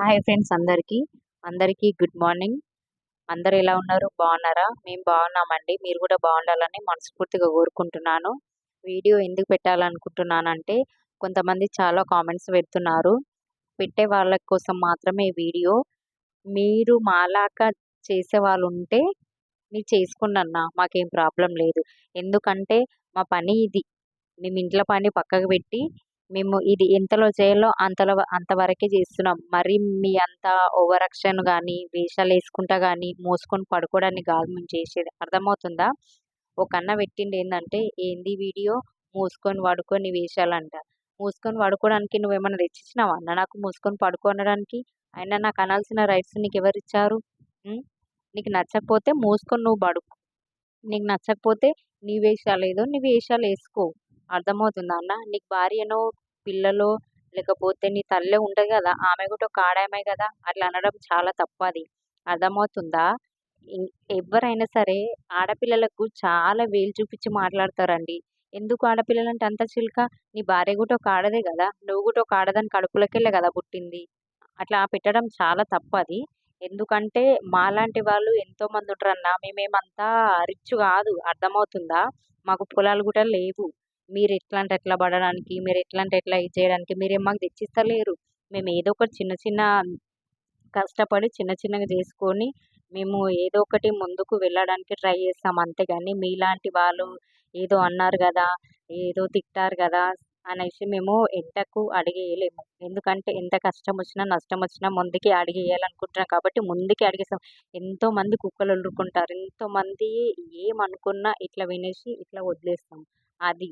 Hi friends అందరికీ. అందరికీ good morning. అందరు ఎలా ఉన్నారు? బాగున్నారా? మేము బాగున్నామండి. మీరు కూడా బాగుండాలని మనస్ఫూర్తిగా కోరుకుంటున్నాను. వీడియో ఎందుకు పెట్టాలనుకుంటున్నానంటే కొంతమంది చాలా కామెంట్స్ పెడుతున్నారు. పెట్టే వాళ్ళ కోసం మాత్రమే వీడియో. మీరు మాలాగా చేసే వాళ్ళు ఉంటే మీరు చేసుకోండి అన్న మాకేం ప్రాబ్లం లేదు. ఎందుకంటే మా పని ఇది. మేము ఇంట్లో పని పక్కకు పెట్టి మేము ఇది ఎంతలో చేయాలో అంతలో అంతవరకే చేస్తున్నాం. మరి మీ అంత ఓవర్ కానీ వేషాలు వేసుకుంటా కానీ మోసుకొని పడుకోవడానికి కాదు మేము చేసేది. అర్థమవుతుందా? ఒక అన్న పెట్టింది ఏంటంటే ఏంది వీడియో? మూసుకొని పడుకొని వేషాలంట. మూసుకొని పడుకోవడానికి నువ్వు ఏమైనా తెచ్చిచ్చినావా అన్న? నాకు మూసుకొని పడుకోనడానికి అయినా నాకు అనాల్సిన రైట్స్ నీకు ఎవరు ఇచ్చారు? నీకు నచ్చకపోతే మూసుకొని నువ్వు పడుకో నీకు నచ్చకపోతే నీ వేషాలు ఏదో నీ వేషాలు వేసుకో. అర్థమవుతుందా అన్న? నీకు భార్యనో పిల్లలో లేకపోతే నీ తల్లే ఉంటుంది కదా ఆమె కూడా ఒక ఆడామే కదా అట్లా అనడం చాలా తప్పు అది. అర్థమవుతుందా? ఎవరైనా సరే ఆడపిల్లలకు చాలా వేలు చూపించి మాట్లాడతారండి. ఎందుకు ఆడపిల్లలంటే అంత చిలుక? నీ భార్య కూడా ఒక ఆడదే కదా నువ్వు కూడా ఒక ఆడదాని కడుపులోకెళ్ళే కదా పుట్టింది. అట్లా పెట్టడం చాలా తప్పు అది. ఎందుకంటే మాలాంటి వాళ్ళు ఎంతోమంది ఉంటారన్న మేమేమంతా రిచ్ కాదు. అర్థమవుతుందా? మాకు పొలాలు కూడా లేవు. మీరు ఎట్లాంటి ఎట్లా పడడానికి మీరు ఎట్లాంటి ఎట్లా ఇది చేయడానికి మీరేం మాకు తెచ్చిస్తలేరు. మేము ఏదో ఒకటి చిన్న చిన్న కష్టపడి చిన్న చిన్నగా చేసుకొని మేము ఏదో ఒకటి ముందుకు వెళ్ళడానికి ట్రై చేస్తాం. అంతేగాని మీలాంటి వాళ్ళు ఏదో అన్నారు కదా ఏదో తిట్టారు కదా అనేసి మేము ఎంతకు అడిగేయలేము. ఎందుకంటే ఎంత కష్టం వచ్చినా నష్టం వచ్చినా ముందుకి అడిగేయాలనుకుంటున్నాం కాబట్టి ముందుకి అడిగేస్తాం. ఎంతోమంది కుక్కలు వండుకుంటారు ఎంతోమంది ఏమనుకున్నా ఇట్లా వినేసి ఇట్లా వదిలేస్తాం. అది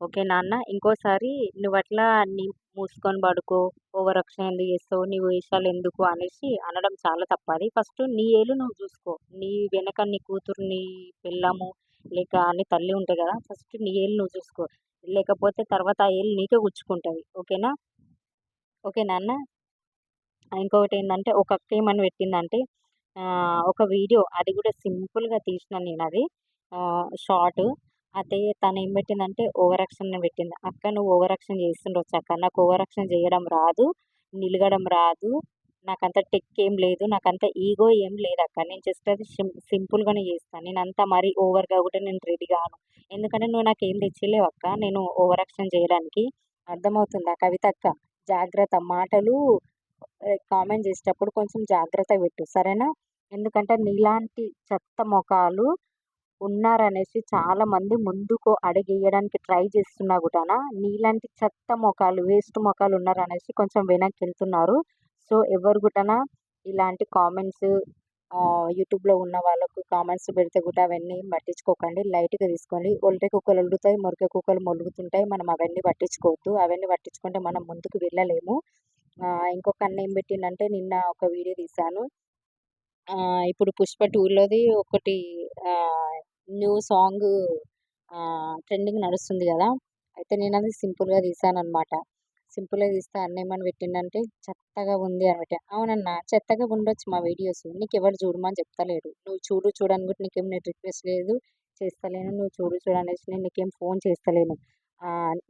ఓకే నాన్న. ఇంకోసారి నువ్వు అట్లా నీ మూసుకొని పడుకో ఓవర్ ఎందుకు చేస్తావు నీ వేషాలు ఎందుకు అనేసి అనడం చాలా తప్పది ఫస్ట్ నీ ఏళ్ళు నువ్వు చూసుకో. నీ వెనక నీ కూతురు నీ పిల్లము లేక నీ తల్లి ఉంటుంది కదా ఫస్ట్ నీ ఏళ్ళు నువ్వు చూసుకో. లేకపోతే తర్వాత ఆ ఏళ్ళు నీకే గుచ్చుకుంటుంది. ఓకేనా? ఓకే నాన్న. ఇంకొకటి ఏంటంటే ఒక అక్క ఏమని పెట్టిందంటే ఒక వీడియో అది కూడా సింపుల్గా తీసిన నేను అది షార్ట్. అదే తను ఏం పెట్టిందంటే ఓవర్ యాక్షన్ పెట్టింది. అక్క నువ్వు ఓవర్ యాక్షన్ చేస్తుండొచ్చు అక్క నాకు ఓవర్ యాక్షన్ చేయడం రాదు నిలగడం రాదు. నాకంత టెక్ ఏం లేదు. నాకంత ఈగో ఏం లేదు అక్క. నేను జస్ట్ అది సింపుల్గానే చేస్తాను నేను అంత మరీ ఓవర్గా కూడా నేను రెడీ కాను. ఎందుకంటే నువ్వు నాకు ఏం తెచ్చిలేవు అక్క. నేను ఓవర్ యాక్షన్ చేయడానికి అర్థమవుతుందా? కవిత అక్క జాగ్రత్త. మాటలు కామెంట్ చేసేటప్పుడు కొంచెం జాగ్రత్త పెట్టు. సరేనా? ఎందుకంటే నీలాంటి చెత్త మొఖాలు ఉన్నారనేసి చాలామంది ముందుకు అడుగేయడానికి ట్రై చేస్తున్నా కూడా నీలాంటి చెత్త మొఖాలు వేస్ట్ మొఖాలు ఉన్నారనేసి కొంచెం వెనక్కి వెళ్తున్నారు సో ఎవరు కూడా ఇలాంటి కామెంట్స్ యూట్యూబ్లో ఉన్న వాళ్ళకు కామెంట్స్ పెడితే కూడా అవన్నీ పట్టించుకోకండి. లైట్గా తీసుకోండి. ఒలిటే కుక్కలు ఒలుగుతాయి మొరికే కుక్కలు మొలుగుతుంటాయి. మనం అవన్నీ పట్టించుకోవద్దు. అవన్నీ పట్టించుకుంటే మనం ముందుకు వెళ్ళలేము. ఇంకొక అన్న ఏం పెట్టిందంటే నిన్న ఒక వీడియో తీశాను. ఇప్పుడు పుష్ప టూలోది ఒకటి న్యూ సాంగ్ ట్రెండింగ్ నడుస్తుంది కదా. అయితే నేను అది సింపుల్గా తీసాను అనమాట సింపుల్గా తీస్తే అన్న ఏమని పెట్టిండంటే చెత్తగా ఉంది అనమాట అవునన్నా చెత్తగా ఉండొచ్చు మా వీడియోస్. నీకు ఎవరు చూడమని చెప్తలేడు. నువ్వు చూడు చూడని కూడా నీకేం నేను రిక్వెస్ట్ లేదు. చేస్తలేను. నువ్వు చూడు చూడనేసి నేను నీకేం ఫోన్ చేస్తలేను.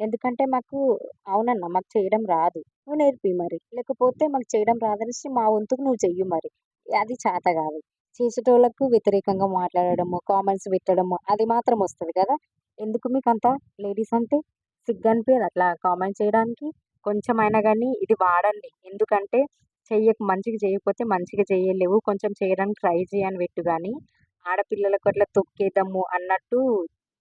ఎందుకంటే మాకు అవునన్నా మాకు చేయడం రాదు. నువ్వు నేర్పి మరి. లేకపోతే మాకు చేయడం రాదనేసి మా వంతుకు నువ్వు చెయ్యి మరి. అది చేత కాదు. చేసేటోళ్ళకు వ్యతిరేకంగా మాట్లాడడము కామెంట్స్ పెట్టడము అది మాత్రం వస్తుంది కదా! ఎందుకు మీకు అంత లేడీస్ అంటే సిగ్గు అనిపించదు అట్లా కామెంట్ చేయడానికి. కొంచెమైనా కానీ ఇది వాడండి. ఎందుకంటే చెయ్యకు మంచిగా చేయకపోతే మంచిగా చేయలేవు. కొంచెం చేయడానికి ట్రై చేయని పెట్టు కానీ ఆడపిల్లలకు అట్లా తొక్కేద్దాము అన్నట్టు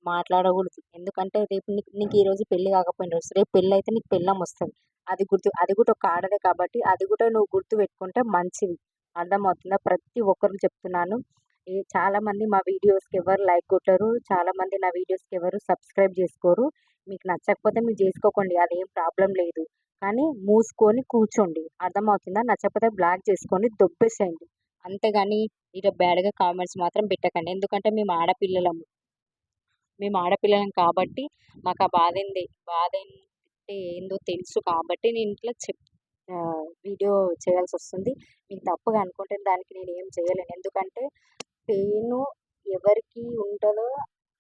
మాట్లాడకూడదు. ఎందుకంటే రేపు నీకు నీకు ఈరోజు పెళ్ళి కాకపోయిన రోజు రేపు పెళ్ళి అయితే నీకు పెళ్ళం వస్తుంది. అది గుర్తు అది కూడా ఒక ఆడదే కాబట్టి అది కూడా నువ్వు గుర్తు పెట్టుకుంటే మంచిది. అర్థమవుతుందా? ప్రతి ఒక్కరికి చెప్తున్నాను. చాలామంది మా వీడియోస్కి ఎవరు లైక్ కొట్టరు. చాలామంది నా వీడియోస్కి ఎవరు సబ్స్క్రైబ్ చేసుకోరు. మీకు నచ్చకపోతే మీరు చేసుకోకండి. అదేం ప్రాబ్లం లేదు. కానీ మూసుకొని కూర్చోండి. అర్థమవుతుందా? నచ్చకపోతే బ్లాక్ చేసుకొని దొబ్బేసేయండి. అంతేగాని ఇట బ్యాడ్గా కామెంట్స్ మాత్రం పెట్టకండి. ఎందుకంటే మేము ఆడపిల్లలము. మేము ఆడపిల్లలం కాబట్టి మాకు ఆ బాధ ఏంది బాధ ఏందో తెలుసు కాబట్టి నేను ఇట్లా చెప్ వీడియో చేయాల్సి వస్తుంది మీకు తప్పుగా అనుకుంటే దానికి నేను ఏం చేయలేను. ఎందుకంటే పెయిన్ ఎవరికి ఉంటుందో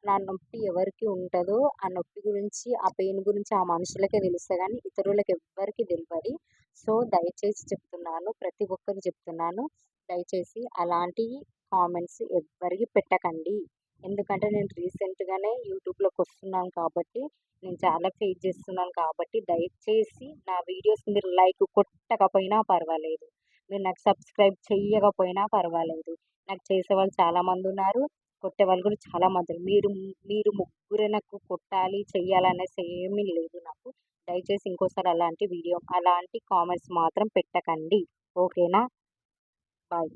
నా నొప్పి ఎవరికి ఉంటుందో ఆ నొప్పి గురించి ఆ పెయిన్ గురించి ఆ మనుషులకే తెలుస్తుంది కానీ ఇతరులకు ఎవ్వరికి తెలియదు సో దయచేసి చెప్తున్నాను ప్రతి ఒక్కరికి చెప్తున్నాను. దయచేసి అలాంటి కామెంట్స్ ఎవ్వరికి పెట్టకండి. ఎందుకంటే నేను రీసెంట్గానే యూట్యూబ్లోకి వస్తున్నాను కాబట్టి నేను చాలా ఫేస్ చేస్తున్నాను కాబట్టి దయచేసి నా వీడియోస్ మీరు లైక్ కొట్టకపోయినా పర్వాలేదు. మీరు నాకు సబ్స్క్రైబ్ చెయ్యకపోయినా పర్వాలేదు. నాకు చేసేవాళ్ళు చాలామంది ఉన్నారు కొట్టే వాళ్ళు కూడా చాలామంది మీరు మీరు ముగ్గురే నాకు కొట్టాలి చెయ్యాలనేసి ఏమీ లేదు నాకు. దయచేసి ఇంకోసారి అలాంటి వీడియో అలాంటి కామెంట్స్ మాత్రం పెట్టకండి. ఓకేనా? బాయ్.